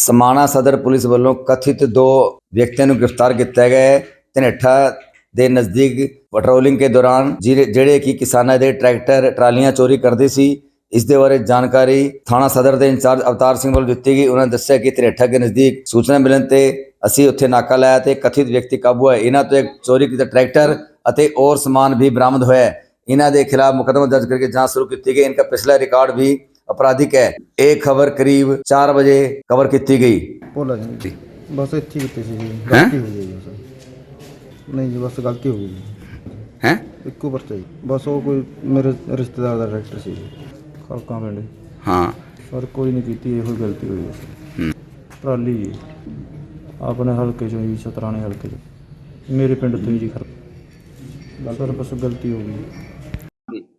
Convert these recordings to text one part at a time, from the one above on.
ਸਮਾਣਾ ਸਦਰ ਪੁਲਿਸ ਵੱਲੋਂ ਕਥਿਤ ਦੋ ਵਿਅਕਤੀਆਂ ਨੂੰ ਗ੍ਰਿਫਤਾਰ ਕੀਤਾ ਗਿਆ ਹੈ। ਧਨੇਠਾ ਦੇ ਨਜ਼ਦੀਕ ਪੈਟਰੋਲਿੰਗ ਦੇ ਦੌਰਾਨ ਜਿਹੜੇ ਕਿ ਕਿਸਾਨਾਂ ਦੇ ਟਰੈਕਟਰ, ਟਰਾਲੀਆਂ ਚੋਰੀ ਕਰਦੇ ਸੀ, ਇਸ ਦੇ ਬਾਰੇ ਜਾਣਕਾਰੀ ਥਾਣਾ ਸਦਰ ਦੇ ਇੰਚਾਰਜ ਅਵਤਾਰ ਸਿੰਘ ਵੱਲੋਂ ਦਿੱਤੀ ਗਈ। ਉਹਨਾਂ ਦੱਸਿਆ ਕਿ ਧਨੇਠਾ ਦੇ ਨਜ਼ਦੀਕ ਸੂਚਨਾ ਮਿਲਣ ਤੇ ਅਸੀਂ ਉੱਥੇ ਨਾਕਾ ਲਾਇਆ ਤੇ ਕਥਿਤ ਵਿਅਕਤੀ ਕਾਬੂ ਹੈ ਇਹਨਾਂ ਤੋਂ ਇੱਕ ਚੋਰੀ ਕੀਤਾ ਟਰੈਕਟਰ ਅਤੇ ਹੋਰ ਸਮਾਨ ਵੀ ਬਰਾਮਦ ਹੋਇਆ ਇਹਨਾਂ ਦੇ ਖਿਲਾਫ ਮੁਕਦਮਾ ਦਰਜ ਕਰਕੇ ਜਾਂਚ ਸ਼ੁਰੂ ਕੀਤੀ ਗਈ। ਇਹਨਾਂ ਦਾ ਪਿਛਲਾ ਰਿਕਾਰਡ ਵੀ ਅਪਰਾਧਿਕ ਹੈ। ਇਹ ਖਬਰ ਕਰੀਬ 4 ਵਜੇ ਕਵਰ ਕੀਤੀ ਗਈ। ਭੋਲਾ ਸਿੰਘ ਜੀ। ਬਸ ਇੱਥੇ ਕੀਤੀ ਸੀ ਗਲਤੀ ਹੋ ਗਈ ਜੀ ਨਹੀਂ ਜੀ ਬਸ ਗਲਤੀ ਹੋ ਗਈ ਹੈ? ਇੱਕੋ ਪਰਚਾ ਜੀ। ਬਸ ਉਹ ਕੋਈ ਮੇਰੇ ਰਿਸ਼ਤੇਦਾਰ ਦਾ ਡਾਇਰੈਕਟਰ ਸੀ ਖਲਕਾਂ ਪਿੰਡ। ਹਾਂ। ਪਰ ਕੋਈ ਨਹੀਂ ਕੀਤੀ ਇਹੋ ਹੀ ਗਲਤੀ ਹੋਈ ਟਰਾਲੀ ਜੀ। ਆਪਣੇ ਹਲਕੇ ਚੋਂ ਜੀ ਸਤਰਾਣੇ ਹਲਕੇ ਚ। ਮੇਰੇ ਪਿੰਡ ਤੋਂ ਜੀ ਖਰ ਬਸ ਗਲਤੀ ਹੋ ਗਈ।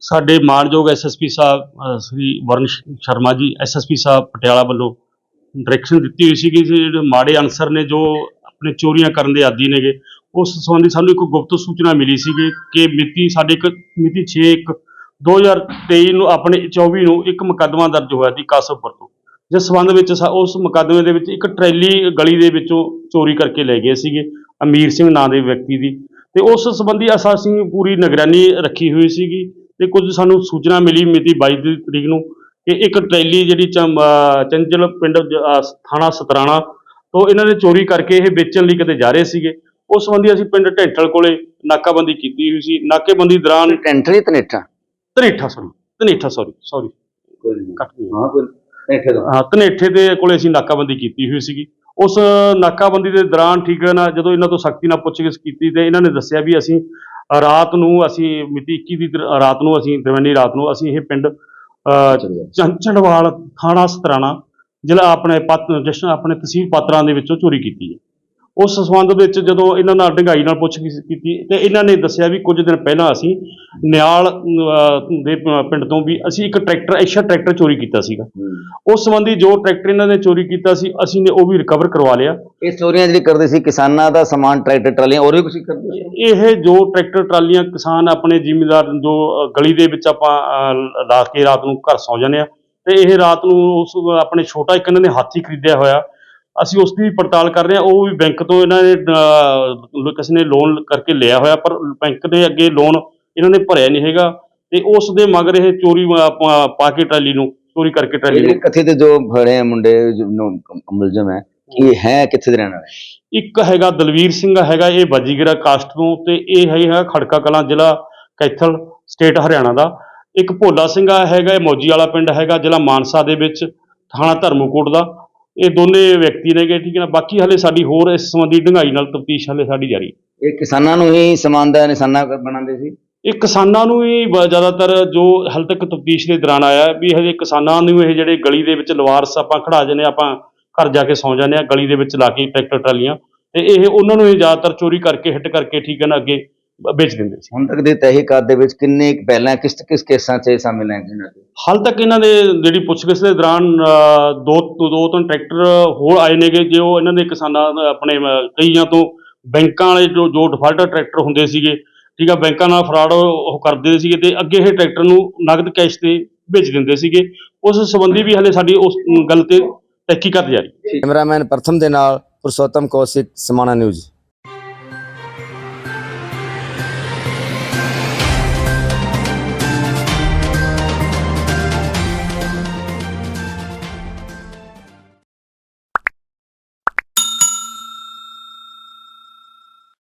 ਸਾਡੇ ਮਾਨਯੋਗ ਐਸਐਸਪੀ ਸਾਹਿਬ ਅ, ਸ੍ਰੀ ਵਰਨ ਸ਼- ਸ਼ਰਮਾ ਜੀ ਐਸਐਸਪੀ ਸਾਹਿਬ ਪਟਿਆਲਾ ਵੱਲੋਂ ਡਾਇਰੈਕਸ਼ਨ ਦਿੱਤੀ ਹੋਈ ਸੀ ਕਿ ਜਿਹੜੇ ਮਾੜੇ ਅਨਸਰ ਨੇ ਜੋ ਆਪਣੇ ਚੋਰੀਆਂ ਕਰਨ ਦੇ ਆਦੀ ਨੇਗੇ ਉਸ ਸੰਬੰਧੀ ਸਾਨੂੰ ਇੱਕ ਗੁਪਤ ਸੂਚਨਾ ਮਿਲੀ ਸੀਗੀ ਕਿ ਮਿਤੀ ਸਾਡੇ ਇੱਕ ਮਿਤੀ 6 1 2023 ਨੂੰ ਆਪਣੇ 24 ਨੂੰ ਇੱਕ ਮੁਕੱਦਮਾ ਦਰਜ ਹੋਇਆ ਸੀ ਕਾਸਫਪੁਰ ਤੋਂ ਜਿਸ ਸੰਬੰਧ ਵਿੱਚ ਸਾ- ਉਸ ਮੁਕੱਦਮੇ ਦੇ ਵਿੱਚ ਇੱਕ ਟਰੈਲੀ ਗਲੀ ਦੇ ਵਿੱਚੋਂ ਚੋਰੀ ਕਰਕੇ ਲੈ ਗਏ ਸੀਗੇ ਅਮੀਰ ਸਿੰਘ ਨਾਂ ਦੇ ਵਿਅਕਤੀ ਦੀ ਤੇ ਉਸ ਸੰਬੰਧੀ ਅਸਾਂ ਅਸੀਂ ਪੂਰੀ ਨਿਗਰਾਨੀ ਰੱਖੀ ਹੋਈ ਸੀਗੀ ਤੇ ਕੁਝ ਸਾਨੂੰ ਸੂਚਨਾ ਮਿਲੀ ਮਿਤੀ 22 ਦੀ ਤਰੀਕ ਨੂੰ ਕਿ ਇੱਕ ਟਰੈਲੀ ਜਿਹੜੀ ਚੰਚਲ ਪਿੰਡ ਥਾਣਾ ਸਤਰਾਣਾ ਤੋਂ ਇਹਨਾਂ ਨੇ ਚੋਰੀ ਕਰਕੇ ਇਹ ਵੇਚਣ ਲਈ ਕਿਤੇ ਜਾ ਰਹੇ ਸੀਗੇ। ਉਸ ਸੰਬੰਧੀ ਅਸੀਂ ਪਿੰਡ ਢੈਂਟਲ ਕੋਲੇ ਨਾਕਾਬੰਦੀ ਕੀਤੀ ਹੋਈ ਸੀ। ਨਾਕੇਬੰਦੀ ਦੌਰਾਨ ਟੈਂਟਰੀ ਤਨੇਠਾ Dhanetha? Sorry Dhanetha sorry sorry ਹਾਂ ਕੋਈ ਹਾਂ ਧਨੇਠੇ ਦੇ ਕੋਲੇ ਅਸੀਂ ਨਾਕਾਬੰਦੀ ਕੀਤੀ ਹੋਈ ਸੀਗੀ। ਉਸ ਨਾਕਾਬੰਦੀ ਦੇ ਦੌਰਾਨ ਠੀਕ ਹੈ ਨਾ ਜਦੋਂ ਇਹਨਾਂ ਤੋਂ ਸਖਤੀ ਨਾਲ ਪੁੱਛਗਿੱਛ ਕੀਤੀ ਤੇ ਇਹਨਾਂ ਨੇ ਦੱਸਿਆ ਵੀ ਅਸੀਂ ਰਾਤ ਨੂੰ ਅਸੀਂ ਮਿਤੀ 21 ਦੀ ਦਰ- ਰਾਤ ਨੂੰ ਅਸੀਂ ਦਰਮਿਆਨੀ ਰਾਤ ਨੂੰ ਅਸੀਂ ਇਹ ਪਿੰਡ ਅਹ, ਚੰਚੜਵਾਲ ਥਾਣਾ ਸਤਰਾਣਾ ਜ਼ਿਲ੍ਹਾ ਆਪਣੇ ਪਤ ਜਸ਼ਨ ਆਪਣੇ ਤਹਿਸੀਲ ਪਾਤਰਾਂ ਦੇ ਵਿੱਚੋਂ ਚੋਰੀ ਕੀਤੀ ਹੈ। ਉਸ ਸੰਬੰਧ ਵਿੱਚ ਜਦੋਂ ਇਹਨਾਂ ਨਾਲ ਡੰਗਾਈ ਨਾਲ ਪੁੱਛਗਿੱਛ ਕੀਤੀ ਤੇ ਇਹਨਾਂ ਨੇ ਦੱਸਿਆ ਵੀ ਕੁਝ ਦਿਨ ਪਹਿਲਾਂ ਅਸੀਂ ਨਿਆਲ ਦੇ ਪਿੰਡ ਤੋਂ ਵੀ ਅਸੀਂ ਇੱਕ ਟਰੈਕਟਰ ਐਸ਼ਾ ਟਰੈਕਟਰ ਚੋਰੀ ਕੀਤਾ ਸੀਗਾ। ਉਸ ਸੰਬੰਧੀ ਜੋ ਟਰੈਕਟਰ ਇਹਨਾਂ ਨੇ ਚੋਰੀ ਕੀਤਾ ਸੀ ਅਸੀਂ ਨੇ ਉਹ ਵੀ ਰਿਕਵਰ ਕਰਵਾ ਲਿਆ। ਇਹ ਚੋਰੀਆਂ ਜਿਹੜੀ ਕਰਦੇ ਸੀ ਕਿਸਾਨਾਂ ਦਾ ਸਮਾਨ ਟਰੈਕਟਰ ਟਰਾਲੀਆਂ ਹੋਰ ਵੀ ਕੁਝ ਕਰਦੇ ਸੀ? ਇਹ ਜੋ ਟਰੈਕਟਰ ਟਰਾਲੀਆਂ ਕਿਸਾਨ ਆਪਣੇ ਜ਼ਿਮੀਂਦਾਰ ਜੋ ਗਲੀ ਦੇ ਵਿੱਚ ਆਪਾਂ ਲਾ ਕੇ ਰਾਤ ਨੂੰ ਘਰ ਸੌ ਜਾਂਦੇ ਆ। ਤੇ ਇਹ ਰਾਤ ਨੂੰ ਉਸ ਆਪਣੇ ਛੋਟਾ ਇੱਕ ਇਹਨਾਂ ਨੇ ਹਾਥੀ ਖਰੀਦਿਆ ਹੋਇਆ। ਅਸੀਂ ਉਸ ਦੀ ਪੜਤਾਲ ਕਰ ਰਹੇ ਹਾਂ। ਉਹ ਵੀ ਬੈਂਕ ਤੋਂ ਇਹਨਾਂ ਨੇ ਕਿਸੇ ਨੇ ਲੋਨ ਕਰਕੇ ਲਿਆ ਹੋਇਆ ਪਰ ਬੈਂਕ ਨੇ ਅੱਗੇ ਲੋਨ ਇਹਨਾਂ ਨੇ ਭਰਿਆ ਨਹੀਂ ਹੈਗਾ ਤੇ ਉਸ ਦੇ ਮਗਰ ਇਹ ਚੋਰੀ ਅ, ਪਾ- ਪਾ ਕੇ ਟਰਾਲੀ ਨੂੰ ਚੋਰੀ ਕਰਕੇ ਟਰਾਲੀ ਜਿਹੜੇ ਨੂੰ। ਕਥਿਤ ਜੋ ਫੜੇ ਆ ਮੁੰਡੇ ਜੋ ਨੂੰ ਮੁਲਜ਼ਮ ਹੈ ਇਹ ਹੈ ਕਿੱਥੇ ਦੇ ਰਹਿਣ ਵਾਲੇ? ਇੱਕ ਹੈਗਾ ਦਲਵੀਰ ਸਿੰਘ ਹੈਗਾ ਇਹ ਬਾਜੀਗਰਾ ਕਾਸਟ ਤੋਂ ਤੇ ਇਹ ਹੈਗਾ ਖੜਕਾ ਕਲਾਂ ਜ਼ਿਲ੍ਹਾ ਕੈਥਲ ਸਟੇਟ ਹਰਿਆਣਾ ਦਾ। ਇੱਕ ਭੋਲਾ ਸਿੰਘ ਹੈਗਾ ਇਹ ਮੌਜੀ ਵਾਲਾ ਪਿੰਡ ਹੈਗਾ ਜ਼ਿਲ੍ਹਾ ਮਾਨਸਾ ਦੇ ਵਿੱਚ ਥਾਣਾ ਧਰਮਕੋਟ ਦਾ। ਇਹ ਦੋਨੇ ਵਿਅਕਤੀ ਨੇਗੇ ਠੀਕ ਹੈ ਨਾ? ਬਾਕੀ ਹਲੇ ਸਾਡੀ ਹੋਰ ਇਸ ਸੰਬੰਧੀ ਢੰਗਾਈ ਨਾਲ ਤਫਤੀਸ਼ ਹਲੇ ਸਾਡੀ ਜਾਰੀ। ਇਹ ਕਿਸਾਨਾਂ ਨੂੰ ਹੀ ਸਮਾਨ ਦਾ ਨਿਸ਼ਾਨਾ ਬਣਾਉਂਦੇ ਸੀ? ਇਹ ਕਿਸਾਨਾਂ ਨੂੰ ਹੀ ਜ਼ਿਆਦਾਤਰ ਜੋ ਹਾਲੇ ਤੱਕ ਤਫਤੀਸ਼ ਦੇ ਦੌਰਾਨ ਆਇਆ ਵੀ ਹਜੇ ਕਿਸਾਨਾਂ ਨੂੰ ਇਹ ਜਿਹੜੇ ਗਲੀ ਦੇ ਵਿੱਚ ਲਵਾਰਸ ਆਪਾਂ ਖੜਾ ਜਨੇ ਆਪਾਂ ਘਰ ਜਾ ਕੇ ਸੌਂ ਜਾਂਦੇ ਆ ਗਲੀ ਦੇ ਵਿੱਚ ਲਾ ਕੇ ਟਰੈਕਟਰ ਟਰਾਲੀਆਂ। ਤੇ ਇਹ ਉਹਨਾਂ ਨੂੰ ਹੀ ਜ਼ਿਆਦਾਤਰ ਚੋਰੀ ਕਰਕੇ ਹਿੱਟ ਕਰਕੇ ਠੀਕ ਹੈ ਨਾ ਅੱਗੇ ਵੇਚ ਦਿੰਦੇ ਸੀ। ਹੁਣ ਤੱਕ ਦੇ ਤਹਿਕੀਕਾਤ ਦੇ ਵਿੱਚ ਕਿੰਨੇ ਕੁ ਪਹਿਲਾਂ ਕਿਸ ਕਿਸ ਕੇਸਾਂ 'ਚ ਇਹ ਸ਼ਾਮਿਲ ਹੈ ਇਹਨਾਂ ਦੇ? ਹਾਲ ਤੱਕ ਇਹਨਾਂ ਦੇ ਜਿਹੜੀ ਪੁੱਛਗਿੱਛ ਦੇ ਦੌਰਾਨ ਅ, ਦੋ ਦੋ ਤਿੰਨ ਟਰੈਕਟਰ ਹੋਰ ਆਏ ਨੇਗੇ ਜੋ ਇਹਨਾਂ ਦੇ ਕਿਸਾਨਾਂ ਦਾ ਆਪਣੇ ਅ, ਕਈਆਂ ਤੋਂ ਬੈਂਕਾਂ ਵਾਲੇ ਜੋ ਜੋ ਡਿਫਾਲਟਰ ਟਰੈਕਟਰ ਹੁੰਦੇ ਸੀਗੇ ਠੀਕ ਆ ਬੈਂਕਾਂ ਨਾਲ ਫਰਾਡ ਉਹ ਕਰਦੇ ਸੀਗੇ ਤੇ ਅੱਗੇ ਇਹ ਟਰੈਕਟਰ ਨੂੰ ਨਗਦ ਕੈਸ਼ ਤੇ ਵੇਚ ਦਿੰਦੇ ਸੀਗੇ। ਉਸ ਸੰਬੰਧੀ ਵੀ ਹਲੇ ਸਾਡੀ ਉਸ ਗੱਲ ਤੇ ਤਹਿਕੀਕਤ ਜਾਰੀ। ਕੈਮਰਾਮੈਨ ਪ੍ਰਥਮ ਦੇ ਨਾਲ ਪੁਰਸ਼ੋਤਮ ਕੌਸ਼ਿਕ ਸਮਾਣਾ ਨਿਊਜ਼।